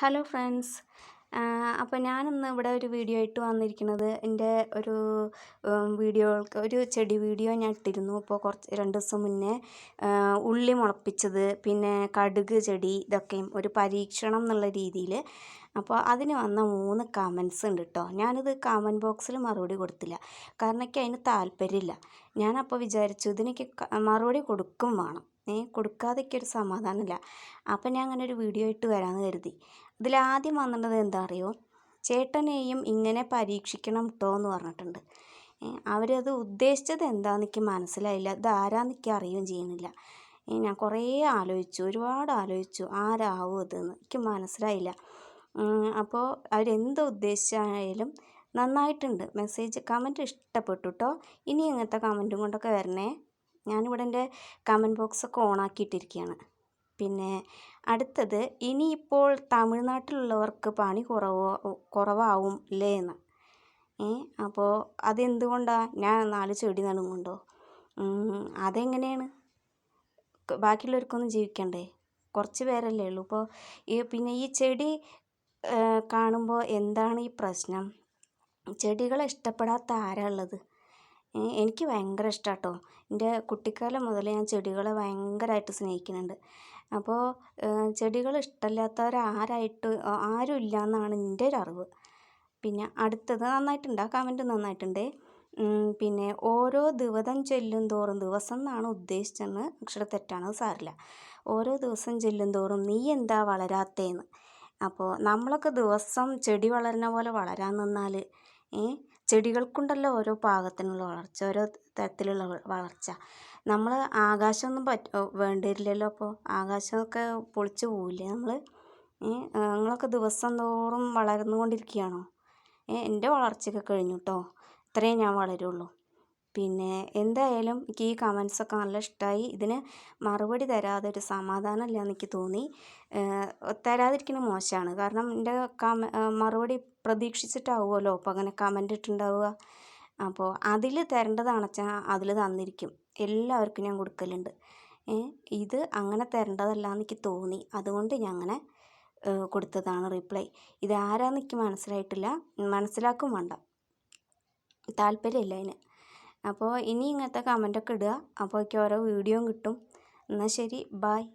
Hello friends. അപ്പോൾ ഞാനിന്ന് ഇവിടെ ഒരു വീഡിയോ ആയിട്ട് വന്നിരിക്കുന്നത് എന്റെ ഒരു വീഡിയോകൾക്ക് ഒരു ചെടി വീഡിയോ ഞാൻ ഇട്ടിരുന്നു. ഇപ്പോൾ കുറച്ച് രണ്ട് ദിവസം മുന്നേ ഉള്ളി മുളപ്പിച്ചത് പിന്നെ കടുക് ചെടി ഇതൊക്കെയും ഒരു പരീക്ഷണം എന്നുള്ള രീതിയിൽ അപ്പോൾ അതിന് വന്ന മൂന്ന് കമൻസ് ഉണ്ട് കേട്ടോ ഞാനിത് കമന്റ് ബോക്സിൽ മറുപടി കൊടുത്തില്ല. കാരണം എനിക്ക് അതിന് താല്പര്യമില്ല. ഞാനപ്പോൾ വിചാരിച്ചു ഇതിനൊക്കെ മറുപടി കൊടുക്കും വേണം. ഏ കൊടുക്കാതെയൊക്കെ ഒരു സമാധാനമില്ല. അപ്പം ഞാൻ അങ്ങനെ ഒരു വീഡിയോ ഇട്ട് വരാമെന്ന് കരുതി. ഇതിലാദ്യം വന്നിട്ടത് എന്താ അറിയോ ചേട്ടനെയും ഇങ്ങനെ പരീക്ഷിക്കണം കേട്ടോ എന്ന് പറഞ്ഞിട്ടുണ്ട്. അവരത് ഉദ്ദേശിച്ചത് എന്താണെന്ന് എനിക്ക് മനസ്സിലായില്ല. ഇത് ആരാന്ന് അറിയുകയും ചെയ്യുന്നില്ല. ഞാൻ കുറേ ആലോചിച്ചു. ഒരുപാട് ആലോചിച്ചു. ആരാവും ഇതെന്ന്. എനിക്ക് മനസ്സിലായില്ല. അപ്പോൾ അവരെന്ത് ഉദ്ദേശിച്ചായാലും നന്നായിട്ടുണ്ട്. മെസ്സേജ് കമന്റ് ഇഷ്ടപ്പെട്ടു കേട്ടോ ഇനി ഇങ്ങനത്തെ കമന്റും കൊണ്ടൊക്കെ വരണേ? ഞാനിവിടെ എന്റെ കമന്റ് ബോക്സൊക്കെ ഓണാക്കിയിട്ടിരിക്കുകയാണ് പിന്നെ അടുത്തത് ഇനിയിപ്പോൾ തമിഴ്നാട്ടിലുള്ളവർക്ക് പണി കുറവോ കുറവാവും അല്ലേ എന്ന്. ഏ അപ്പോൾ അതെന്തുകൊണ്ടാണ് ഞാൻ നാല് ചെടി നടുന്നുണ്ടോ അതെങ്ങനെയാണ്? ബാക്കിയുള്ളവർക്കൊന്നും ജീവിക്കണ്ടേ? കുറച്ച് പേരല്ലേ ഉള്ളൂ. ഇപ്പോൾ ഈ പിന്നെ ഈ ചെടി കാണുമ്പോൾ എന്താണ് ഈ പ്രശ്നം? ചെടികളെ ഇഷ്ടപ്പെടാത്ത ആരാ ഉള്ളത്? എനിക്ക് ഭയങ്കര ഇഷ്ടമാണ് കേട്ടോ എന്റെ കുട്ടിക്കാലം മുതൽ ഞാൻ ചെടികളെ ഭയങ്കരമായിട്ട് സ്നേഹിക്കുന്നുണ്ട്. അപ്പോൾ ചെടികൾ ഇഷ്ടമില്ലാത്തവർ ആരായിട്ട് ആരും ഇല്ല എന്നാണ് എന്റെ ഒരു അറിവ്. പിന്നെ അടുത്തത് നന്നായിട്ടുണ്ട് ആ കമന്റ് നന്നായിട്ടുണ്ട്. പിന്നെ ഓരോ ദിവസം ചെല്ലും തോറും ദിവസം എന്നാണ് ഉദ്ദേശിച്ചതെന്ന് അക്ഷര തെറ്റാണ് അത് സാരില്ല ഓരോ ദിവസം ചെല്ലും തോറും നീ എന്താ വളരാത്തേന്ന്? അപ്പോൾ നമ്മളൊക്കെ ദിവസം ചെടി വളരുന്ന പോലെ വളരാൻ നിന്നാൽ ചെടികൾക്കുണ്ടല്ലോ ഓരോ പാകത്തിനുള്ള വളർച്ച ഓരോ തരത്തിലുള്ള വളർച്ച. നമ്മൾ ആകാശമൊന്നും പറ്റ വേണ്ടിവരില്ലല്ലോ അപ്പോൾ ആകാശമൊക്കെ പൊളിച്ച് പോവില്ലേ നമ്മൾ നിങ്ങളൊക്കെ ദിവസം തോറും വളർന്നുകൊണ്ടിരിക്കുകയാണോ? എന്റെ വളർച്ചയൊക്കെ കഴിഞ്ഞു കേട്ടോ ഇത്രയും ഞാൻ വളരുള്ളൂ. പിന്നെ എന്തായാലും എനിക്ക് ഈ കമൻസൊക്കെ നല്ല ഇഷ്ടമായി ഇതിന് മറുപടി തരാതെ ഒരു സമാധാനമില്ല എനിക്ക് തോന്നി. തരാതിരിക്കുന്നത് മോശമാണ്. കാരണം എന്റെ കമ മറുപടി പ്രതീക്ഷിച്ചിട്ടാവുമല്ലോ അപ്പോൾ അങ്ങനെ കമന്റ് ഇട്ടുണ്ടാവുക അപ്പോൾ അതിൽ തരേണ്ടതാണെന്ന് വെച്ചാൽ അതിൽ തന്നിരിക്കും. എല്ലാവർക്കും ഞാൻ കൊടുക്കലുണ്ട്. ഇത് അങ്ങനെ തരേണ്ടതല്ല എനിക്ക് തോന്നി. അതുകൊണ്ട് ഞാൻ അങ്ങനെ കൊടുത്തതാണ് റിപ്ലൈ. ഇത് ആരാന്ന് എനിക്ക് മനസ്സിലായിട്ടില്ല. മനസ്സിലാക്കും വേണ്ട. താല്പര്യമില്ല അതിന്. അപ്പോൾ ഇനി ഇങ്ങനത്തെ കമന്റൊക്കെ ഇടുക. അപ്പോൾ ഓരോ വീഡിയോയും കിട്ടും. എന്നാൽ ശരി ബായ്